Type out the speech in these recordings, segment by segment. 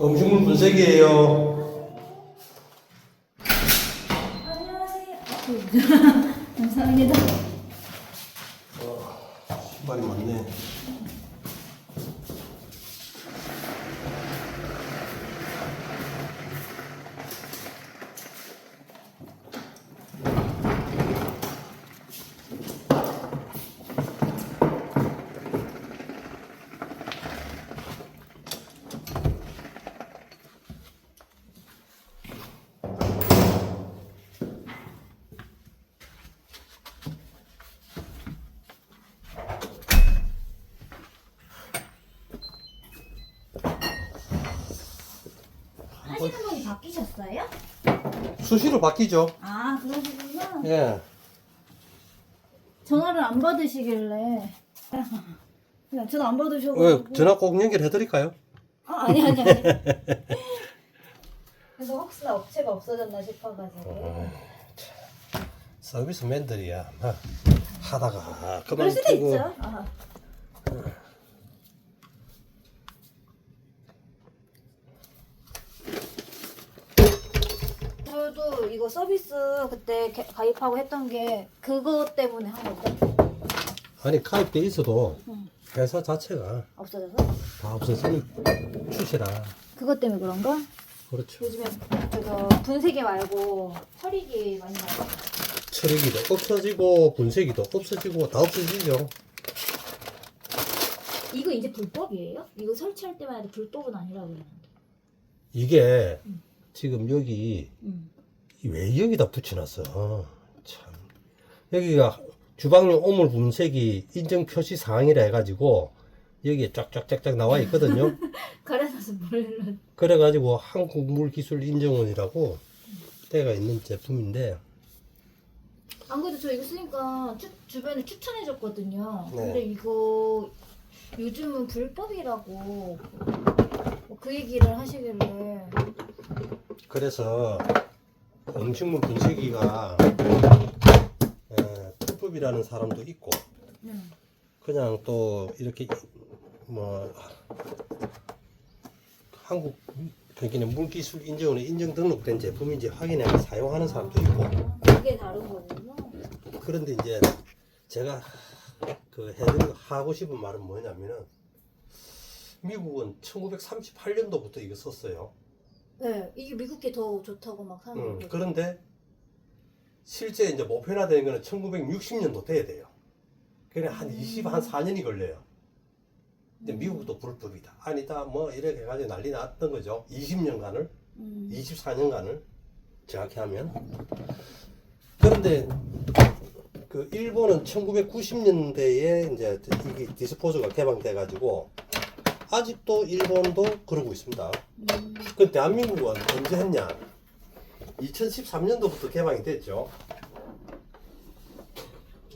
음식물 분석이에요. 안녕하세요. 감사합니다. 신발이 많네. 하시는 분이 바뀌셨어요? 수시로 바뀌죠. 아 그러시구나. 예. 전화를 안 받으시길래. 그냥 전화 안왜 받으셔가지고. 전화 꼭 연결해 드릴까요? 아 아니 아니 아니. 그래서 혹시나 업체가 없어졌나 싶어가지고. 서비스맨들이야. 막 하다가 그럴 그만 수도 두고 있죠. 아. 저도 이거 서비스 그때 개- 가입하고 했던 게 그거 때문에 한 거죠. 아니 가입돼 있어도 응. 회사 자체가 없어져서? 다 없어지는 추세라. 그것 때문에 그런가? 그렇죠. 요즘에 그거 분쇄기 말고 처리기 많이 나와요. 처리기도 없어지고 분쇄기도 없어지고 다 없어지죠. 이거 이제 불법이에요? 이거 설치할 때만 해도 불법은 아니라고 그러는데. 이게 음. 지금 여기 음. 왜 여기다 붙여놨어? 참 여기가 주방용 오물 분쇄기 인증 표시 사항이라 해가지고 여기에 쫙쫙쫙쫙 나와 있거든요. 몰라. 그래가지고 한국물기술인증원이라고 때가 있는 제품인데 안 그래도 저 이거 쓰니까 추, 주변에 추천해줬거든요. 네. 근데 이거 요즘은 불법이라고 뭐그 얘기를 하시길래 그래서 음식물 분쇄기가 에, 불법이라는 사람도 있고 네. 그냥 또 이렇게 뭐 한국 그러니까 물기술 인증원에 인증 등록된 제품인지 확인해서 사용하는 사람도 있고 아, 그게 다른 거군요. 그런데 이제 제가 그 해드리고 하고 싶은 말은 뭐냐면은 미국은 1938년도부터 이거 썼어요. 네, 이게 미국 게 더 좋다고 막 하는 음, 거죠. 그런데 실제 이제 보편화되는 거는 1960년도 돼야 돼요. 그래 한 20, 한 4년이 걸려요. 근데 음. 미국도 불법이다. 아니다. 뭐 이렇게 해가지고 난리 났던 거죠. 20년간을, 음. 24년간을 정확히 하면. 그런데 그 일본은 1990년대에 이제 이게 디스포저가 개방돼가지고 아직도 일본도 그러고 있습니다. 음. 그 대한민국은 언제 했냐? 2013년도부터 개방이 됐죠.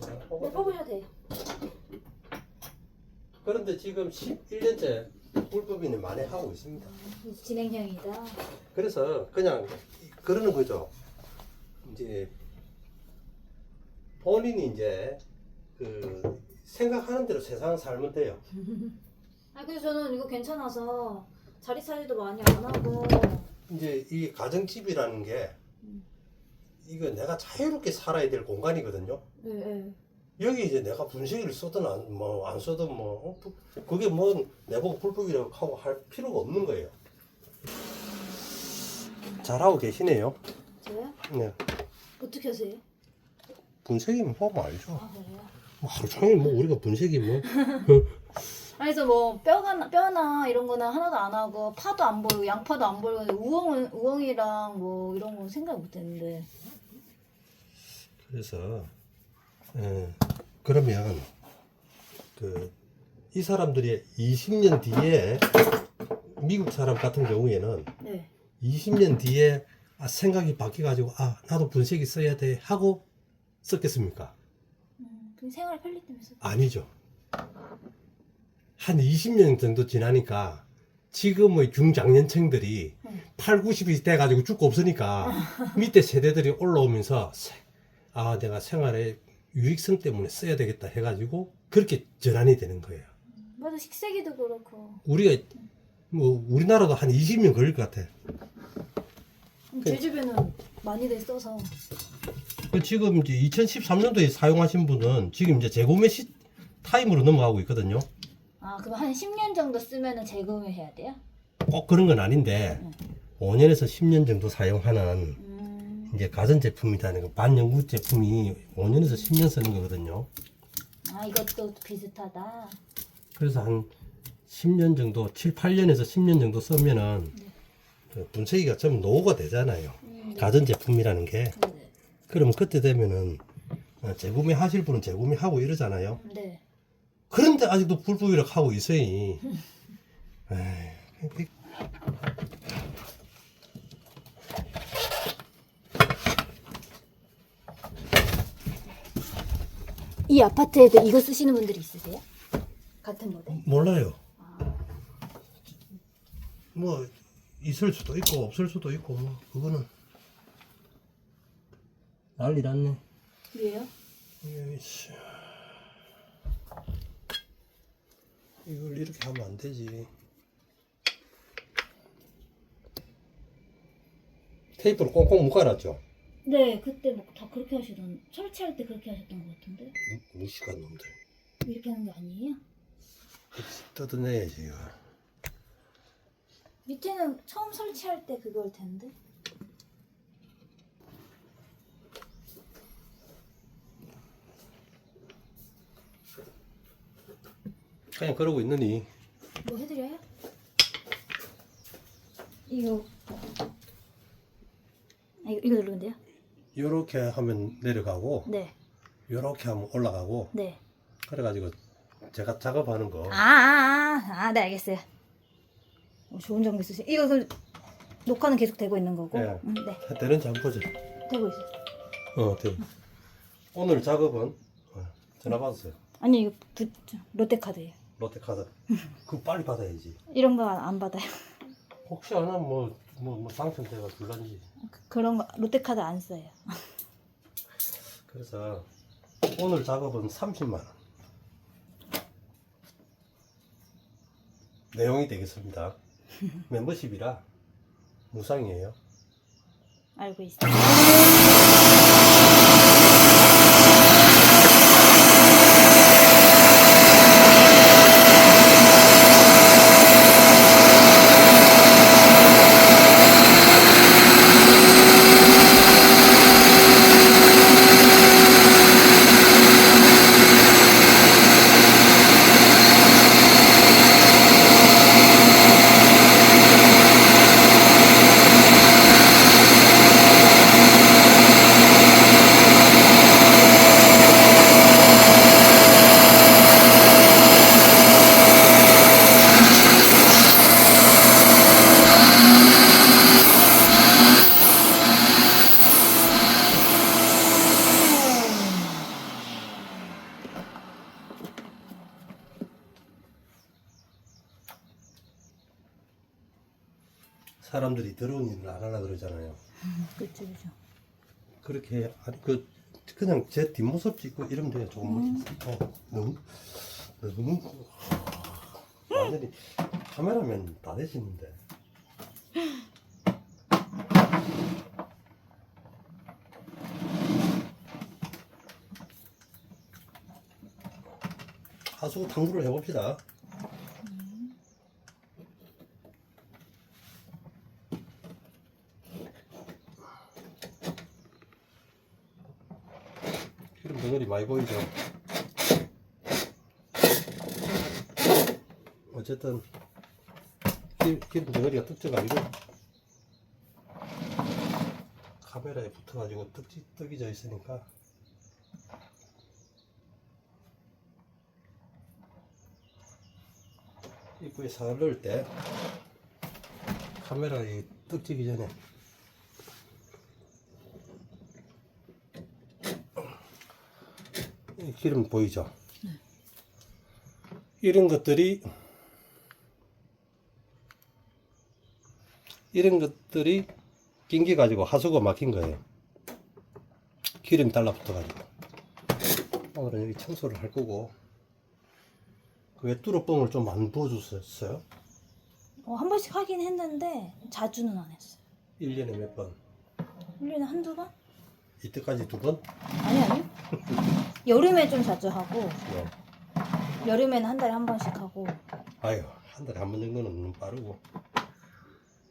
네, 뽑으셔도 돼요. 그런데 지금 11년째 불법인을 만회하고 있습니다. 진행형이다. 그래서 그냥 그러는 거죠. 이제 본인이 이제 그 생각하는 대로 세상 살면 돼요. 아 그래서 저는 이거 괜찮아서 자리 차지도 많이 안 하고 이제 이 가정집이라는 게 음. 이거 내가 자유롭게 살아야 될 공간이거든요. 네, 네. 여기 이제 내가 분쇄기를 써든 안, 뭐, 안 써든 뭐, 어, 부- 그게 뭐, 내보고 불법이라고 하고 할 필요가 없는 거예요. 잘하고 계시네요. 저요? 네. 어떻게 하세요? 분쇄기만 보면 알죠. 아 그래요? 뭐 하루 종일 뭐, 우리가 분쇄기 뭐. 그래서 뭐 뼈가 뼈나 이런 거는 하나도 안 하고 파도 안 보이고 양파도 안 보이고 우엉은 우엉이랑 뭐 이런 건 생각 못 했는데 그래서, 예, 그러면, 그, 이 사람들이 20년 뒤에, 미국 사람 같은 경우에는 네 20년 뒤에 아, 생각이 바뀌어가지고, 아, 나도 분쇄기 써야 돼 하고 썼겠습니까? 음, 그럼 생활 편리 때문에 썼- 아니죠. 한 20년 정도 지나니까 지금의 중장년층들이 음. 8, 90이 돼가지고 죽고 없으니까 밑에 세대들이 올라오면서 세- 아 내가 생활의 유익성 때문에 써야 되겠다 해가지고 그렇게 전환이 되는 거예요. 맞아 식세기도 그렇고 우리가 뭐 우리나라도 한 20년 걸릴 것 같아. 제 집에는 많이들 써서 그 지금 이제 2013년도에 사용하신 분은 지금 이제 재구매 시 타임으로 넘어가고 있거든요. 아 그럼 한 10년 정도 쓰면은 재구매 해야 돼요? 꼭 그런 건 아닌데 5년에서 10년 정도 사용하는 음, 이제 가전 제품이라는 거 반영구 제품이 5년에서 10년 쓰는 거거든요. 아 이것도 비슷하다. 그래서 한 10년 정도, 7, 8년에서 10년 정도 쓰면은 그 분쇄기가 좀 노후가 되잖아요. 음, 네. 가전 제품이라는 게. 네. 그러면 그때 되면은 어, 재구매 하실 분은 재구매 하고 이러잖아요. 네. 그런데 아직도 불부위력 하고 있어요. 에이, 이 아파트에도 이거 쓰시는 분들이 있으세요? 같은 모델? 몰라요. 뭐 있을 수도 있고 없을 수도 있고 뭐 그거는 난리 났네. 왜요? 에이씨. 이걸 이렇게 하면 안 되지. 테이프를 꽁꽁 묶어놨죠. 네, 그때 뭐 다 그렇게 하시던 설치할 때 그렇게 하셨던 것 같은데 무, 무식한 놈들. 이렇게 하는 게 아니에요? 뜯어내야지 이거. 밑에는 처음 설치할 때 그걸 텐데. 그냥 그러고 있느니 뭐 해드려요? 이거 아, 이거, 이거 누르면 돼요? 요렇게 하면 내려가고 네, 요렇게 하면 올라가고 네. 그래가지고 제가 작업하는 거 아, 아, 아, 아, 네 알겠어요. 어, 좋은 정보 쓰세요. 이거 그 녹화는 계속 되고 있는 거고. 네. 음, 네, 되는지 한번 보자. 되고 있어요. 어, 돼. 오늘 작업은 어, 전화 받았어요. 아니 이거 부, 롯데카드예요. 롯데카드. 그거 빨리 받아야지. 이런 거 안 받아요. 혹시 하나 뭐, 뭐, 뭐 당첨돼가 줄란지. 그- 그런 거 롯데카드 안 써요. 그래서 오늘 작업은 30만 원. 내용이 되겠습니다. 멤버십이라 무상이에요. 알고 있어요. 더러운 일을 안 하려 그러잖아요. 그렇죠, 그렇죠. 그렇게 아니 그 그냥 제 뒷모습 찍고 이러면 돼요. 조금 멋있어. 어, 너무 너무 완전히 카메라면 다 되시는데. 하수 탐구를 해봅시다. 기름 덩어리 많이 보이죠? 어쨌든 기, 기름 덩어리가 떡져가지고 카메라에 붙어가지고 떡지, 떡이져 있으니까 입구에 살을 넣을 때 카메라에 떡지기 전에 기름 보이죠? 이런 것들이 이런 것들이 낑겨 가지고 하수가 막힌 거예요. 기름이 달라붙어 가지고 오늘은 여기 청소를 할 거고 그왜 뚜러뻥을 좀 안 부어줬어요? 어, 한 번씩 하긴 했는데 자주는 안 했어요. 1년에 몇 번? 1년에 한두 번? 이때까지 두 번? 아니 아니. 여름에 좀 자주 하고 네. 여름에는 한 달에 한 번씩 하고 아유, 한 달에 한 번 정도는 너무 빠르고.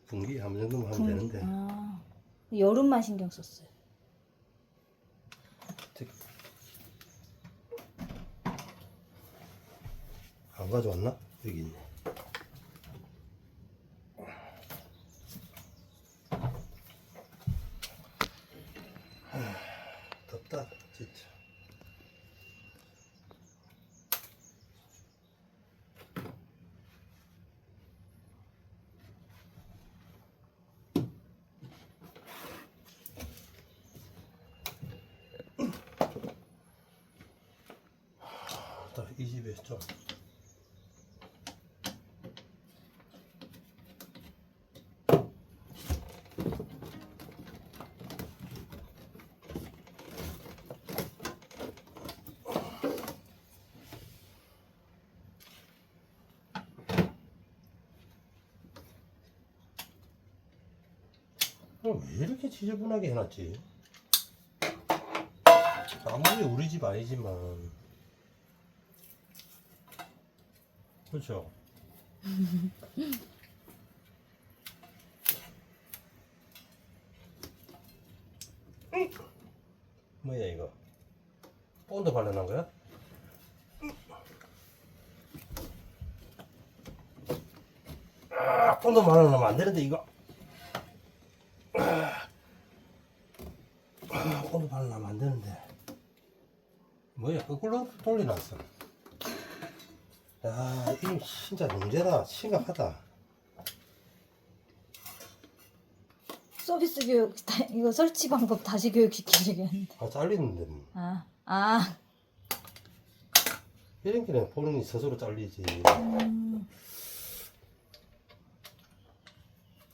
분기에 한번 정도만 하면 군- 되는데. 아, 여름만 신경 썼어요. 안 가져왔나? 여기 있네. 하, 덥다, 진짜. 좀 어, 왜 이렇게 지저분하게 해놨지? 아무리 우리 집 아니지만 그렇죠? 뭐야 이거? 본드 발라놓은 거야? 아, 본드 발라놓으면 안 되는데 이거 아, 본드 발라놓으면 안 되는데 뭐야 거꾸로 돌려놨어 야 이거 진짜 문제다. 심각하다. 서비스 교육 다- 이거 설치 방법 다시 교육시키려고 했는데. 아 잘리는데 뭐. 아, 아. 이런 길에 본인이 스스로 잘리지. 음,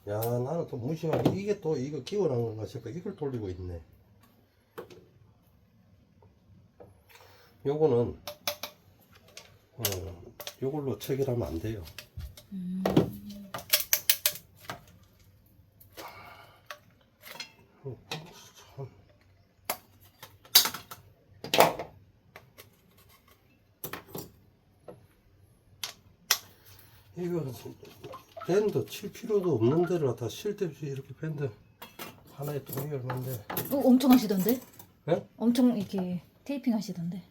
야 나는 또 무심하게 이게 또 이거 기원한 건가 싶어. 이걸 돌리고 있네. 요거는 어, 요걸로 체결하면 안 돼요 음. 이거 밴드 칠 필요도 없는 데를 갖다 쉴데 없이 이렇게 밴드 하나에 돈이 얼만데 어, 엄청 하시던데? 예? 엄청 이렇게 테이핑 하시던데.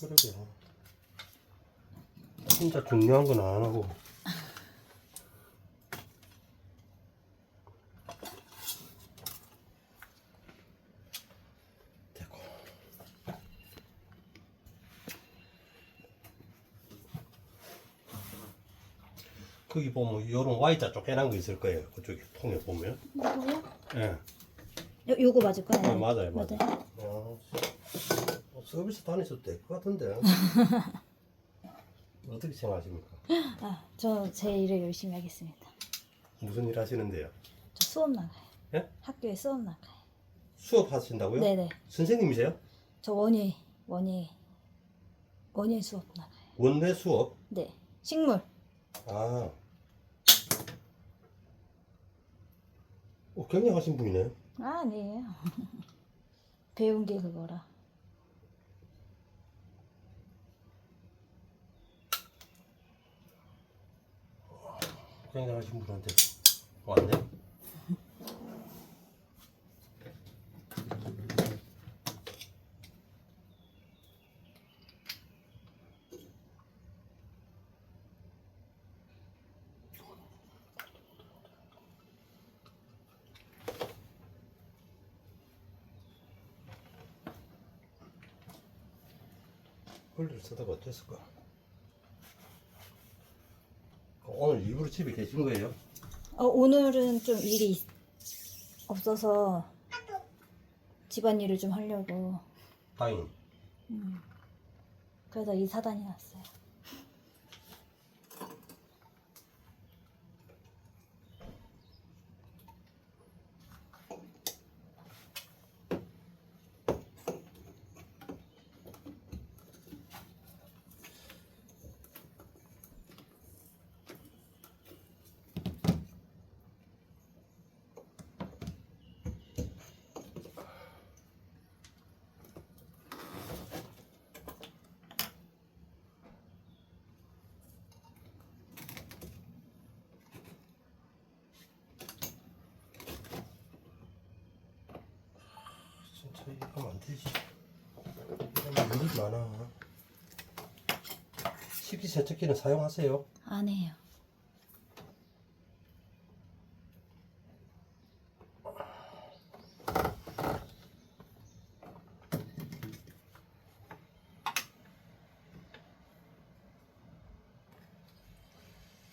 그러게 진짜 중요한 건 안 하고 됐고 거기 보면 요런 Y자 쪼개난 거 있을 거예요 그쪽에 통에 보면 뭐요? 예 요, 요거 맞을 거예요? 아, 맞아요, 맞아요. 맞아요. 어, 뭐 서비스 될것 같은데 어떻게 생각하십니까? 아, 저 제 일을 열심히 하겠습니다. 무슨 일 하시는데요? 저 수업 나가요. 예? 학교에 수업 나가요. 수업 하신다고요? 네네. 선생님이세요? 저 원예, 원예, 원예 수업 나가요. 원회 수업? 네. 식물. 아. 어, 경영하신 분이네. 아, 아니에요. 배운 게 그거라. 경영하신 분한테 왔네. 홀리를 쓰다가 어땠을까? 오늘 일부러 집에 계신 거예요? 어, 오늘은 좀 일이 있- 없어서 집안일을 좀 하려고. 다행. 음. 그래서 이 사단이 났어요. 저 이러면 안 되지. 이러면 일이 많아. 식기세척기는 사용하세요? 안 해요.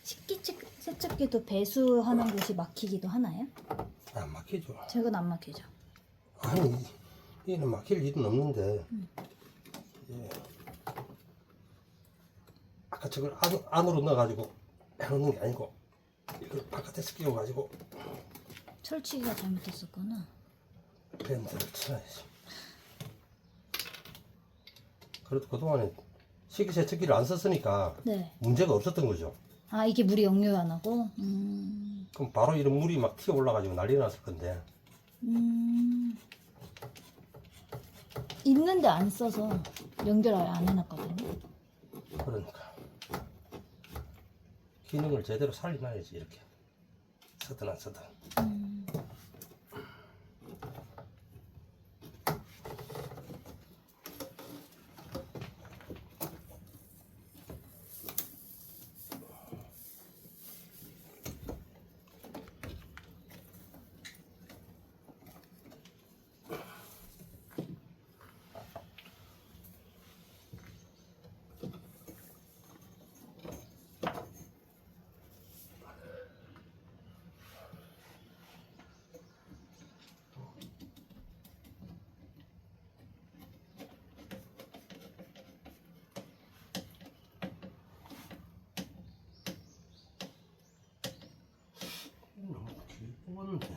식기 세척기도 배수하는 곳이 막히기도 하나요? 안 막히죠. 저건 안 막히죠. 아니, 얘는 막힐 일은 없는데. 예. 아까 저걸 안, 안으로 넣어가지고 해놓는 게 아니고, 이걸 바깥에서 끼워가지고, 철치기가 잘못됐었구나. 밴드를 쳐야지. 그래도 그동안에 식기세척기를 안 썼으니까 네. 문제가 없었던 거죠. 아 이게 물이 역류 안 하고. 음. 그럼 바로 이런 물이 막 튀어 올라가지고 난리 났을 건데. 음. 있는데 안 써서 연결 아예 안 해놨거든요. 그러니까. 기능을 제대로 살려놔야지, 이렇게. 쓰든 안 쓰든. 음. 너무 길게 뽑았는데.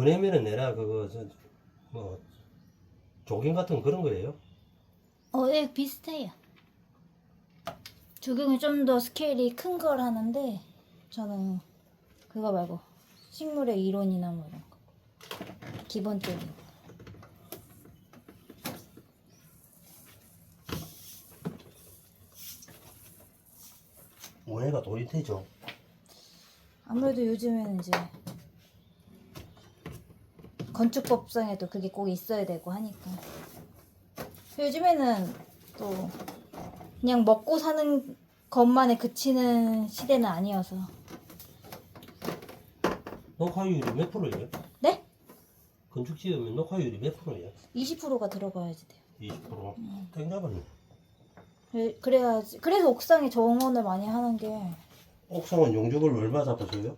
원해면은 내나 그거 저, 뭐 조깅 같은 그런 거예요? 어, 네, 비슷해요. 조경이 좀 더 스케일이 큰 걸 하는데 저는 그거 말고 식물의 이론이나 뭐 이런 거 기본적인 거. 원해가 돈이 되죠. 아무래도 요즘에는 이제 건축법상에도 그게 꼭 있어야 되고 하니까 요즘에는 또 그냥 먹고 사는 것만에 그치는 시대는 아니어서 녹화율이 몇 프로예요? 네? 건축 지으면 녹화율이 몇 프로예요? 20%가 들어가야지 돼요 20%. 땡 잡았네. 그래- 그래야지 그래서 옥상에 정원을 많이 하는 게 옥상은 용적을 얼마 잡아줘요?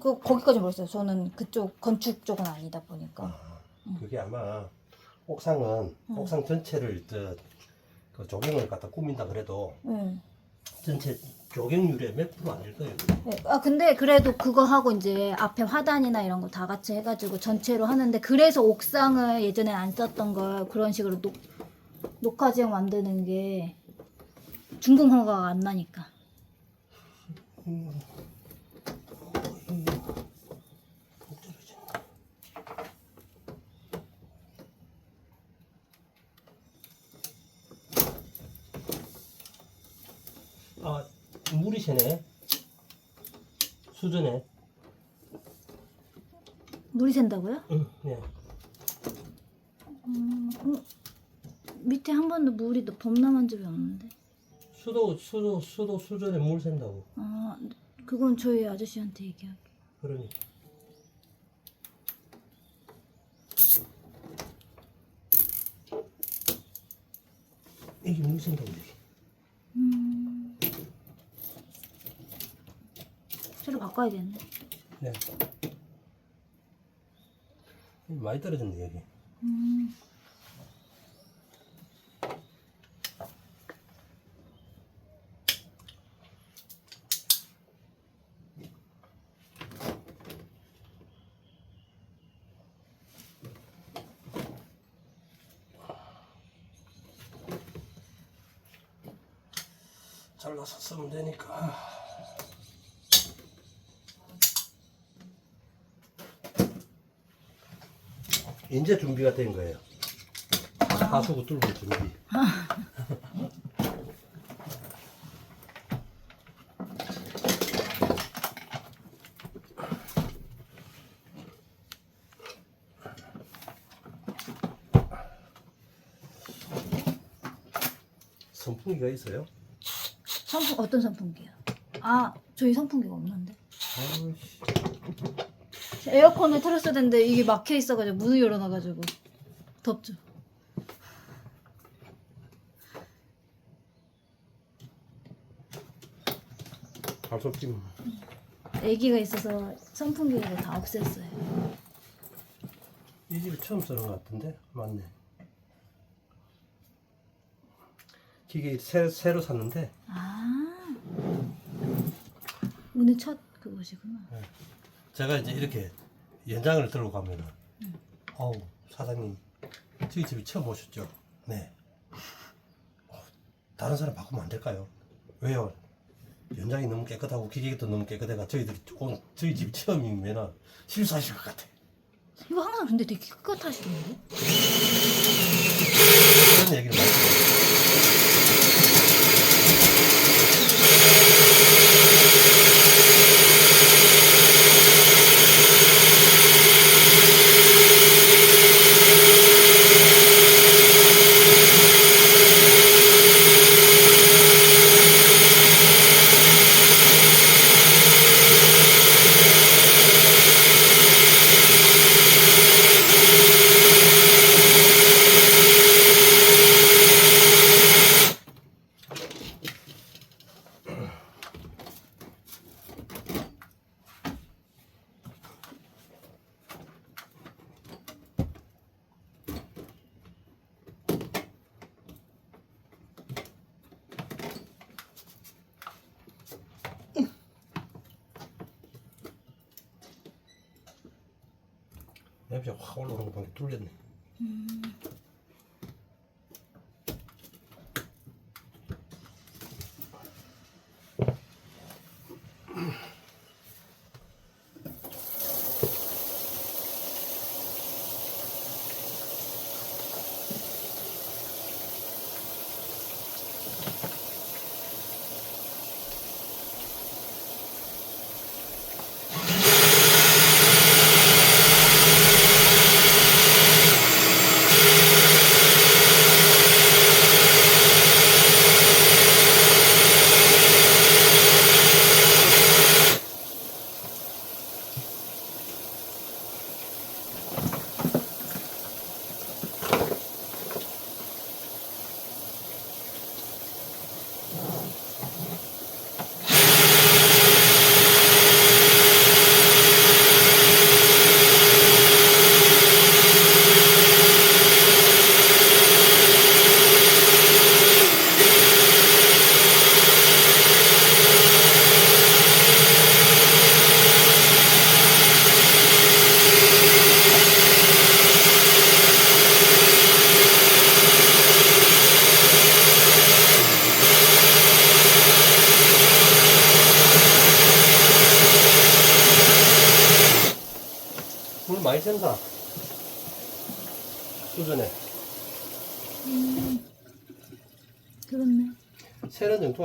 그 거기까지 모르겠어요 저는 그쪽 건축 쪽은 아니다 보니까 아, 그게 아마 옥상은 음. 옥상 전체를 저, 그 조경을 갖다 꾸민다 그래도 응. 전체 조경률의 몇 프로 안될 거예요. 네. 아 근데 그래도 그거 하고 이제 앞에 화단이나 이런 거 다 같이 해가지고 전체로 하는데 그래서 옥상을 예전에 안 썼던 걸 그런 식으로 녹, 녹화지형 만드는 게 중공 허가가 안 나니까 복잡해졌네. 아, 물이 새네. 수전에. 물이 샌다고요? 응, 네. 음, 음, 밑에 한 번도 물이 너- 범람한 적이 없는데 수도, 수도, 수도 수전에 물 샌다고. 아 그건 저희 아저씨한테 얘기할게 그러니. 이게 물 샌다고 이게. 바꿔야겠네. 네. 많이 떨어졌네 여기. 음. 잘라서 쓰면 되니까. 이제 준비가 된 거예요. 하수구 뚫을 준비. 선풍기가 있어요? 선풍 어떤 선풍기요? 아 저희 선풍기가 없는데 아이씨. 에어컨을 틀었어야 되는데 이게 막혀 있어가지고 문을 열어놔가지고 덥죠. 발톱 뭐. 아기가 있어서 선풍기를 다 없앴어요. 이 집이 처음 쓰는 것 같은데 맞네. 기계 새, 새로 샀는데 아 오늘 첫 그것이구나. 제가 이제 이렇게 연장을 들고 가면은 어우 사장님 저희 집이 처음 오셨죠? 네. 어, 다른 사람 바꾸면 안 될까요? 왜요? 연장이 너무 깨끗하고 기계도 너무 깨끗해가 저희들이 조금 저희 집 처음이면은 실수하실 것 같아. 이거 항상 근데 되게 깨끗하시던데? 그런 얘기를 많이 들어요.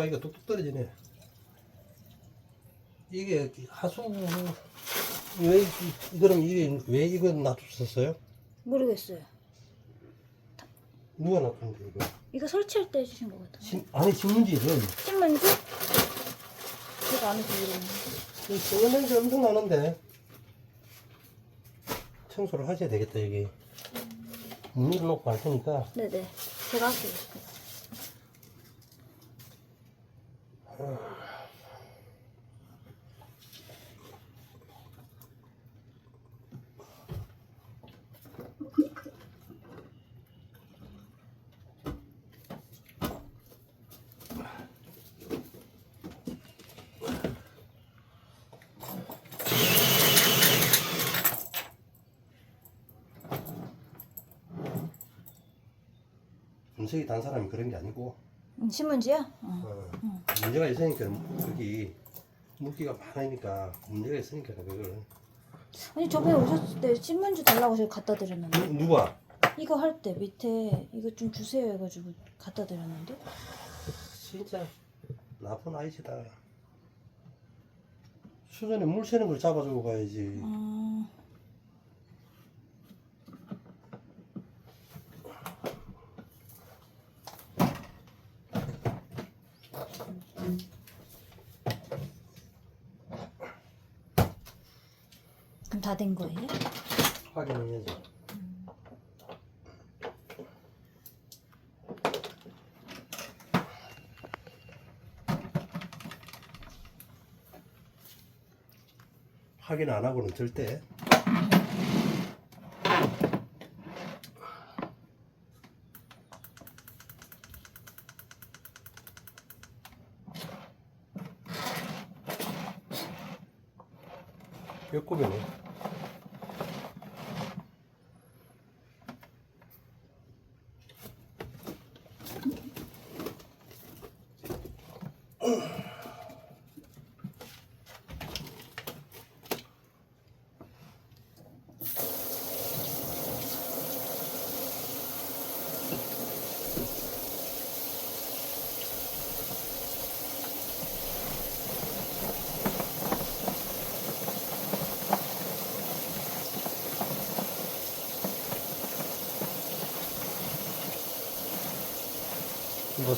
이거 뚝뚝 떨어지네. 이게 하수 왜 이- 그럼 이게 왜 이거 놔뒀었어요? 모르겠어요. 누가 놔뒀는데 이거? 이거 설치할 때 해주신 것 같아요. 신, 안에 신문지를 신문지? 제가 안 해서 모르겠는데. 이 썩은 냄새 엄청 나는데 청소를 하셔야 되겠다 여기. 문을 놓고 할 테니까 네네. 제가 할게요. 분석이 단 사람이 그런 게 아니고. 음, 신문지야? 어. 어. 응. 문제가 있으니까 거기 물기가 많으니까 문제가 있으니까 그걸 아니 저번에 오셨을 때 신문지 달라고 제가 갖다 드렸는데 누, 누가 이거 할 때 밑에 이거 좀 주세요 해가지고 갖다 드렸는데 진짜 나쁜 아이지다 수전에 물 새는 걸 잡아주고 가야지 아, 된 거예요? 확인해야지 확인 안 하고는 절대 뼈꼽이네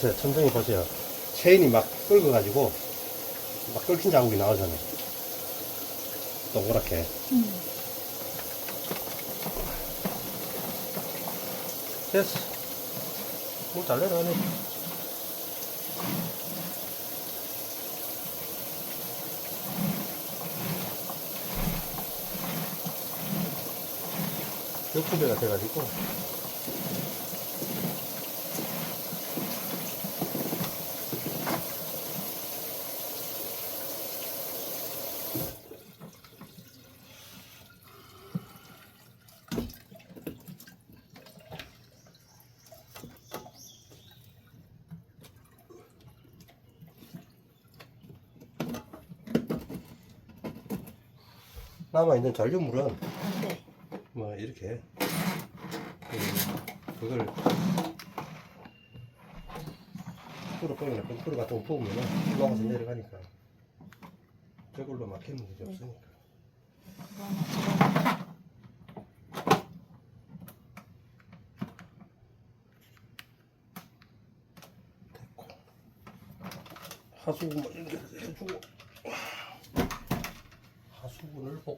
보세요 천정이 보세요. 체인이 막 끓어가지고 막 끓긴 자국이 나오잖아요. 동그랗게. 음. 됐어. 물잘 내려가네. 육수배가 돼가지고 남아있는 잔류물은 네. 뭐 이렇게 그, 그걸 끓어 버리나 끓어 같은 거 부으면은 주방에서 내려가니까 저걸로 막히는 문제 없으니까 하나 집어넣고. 됐고 하수구 뭐 이렇게 해주고 하수구를 복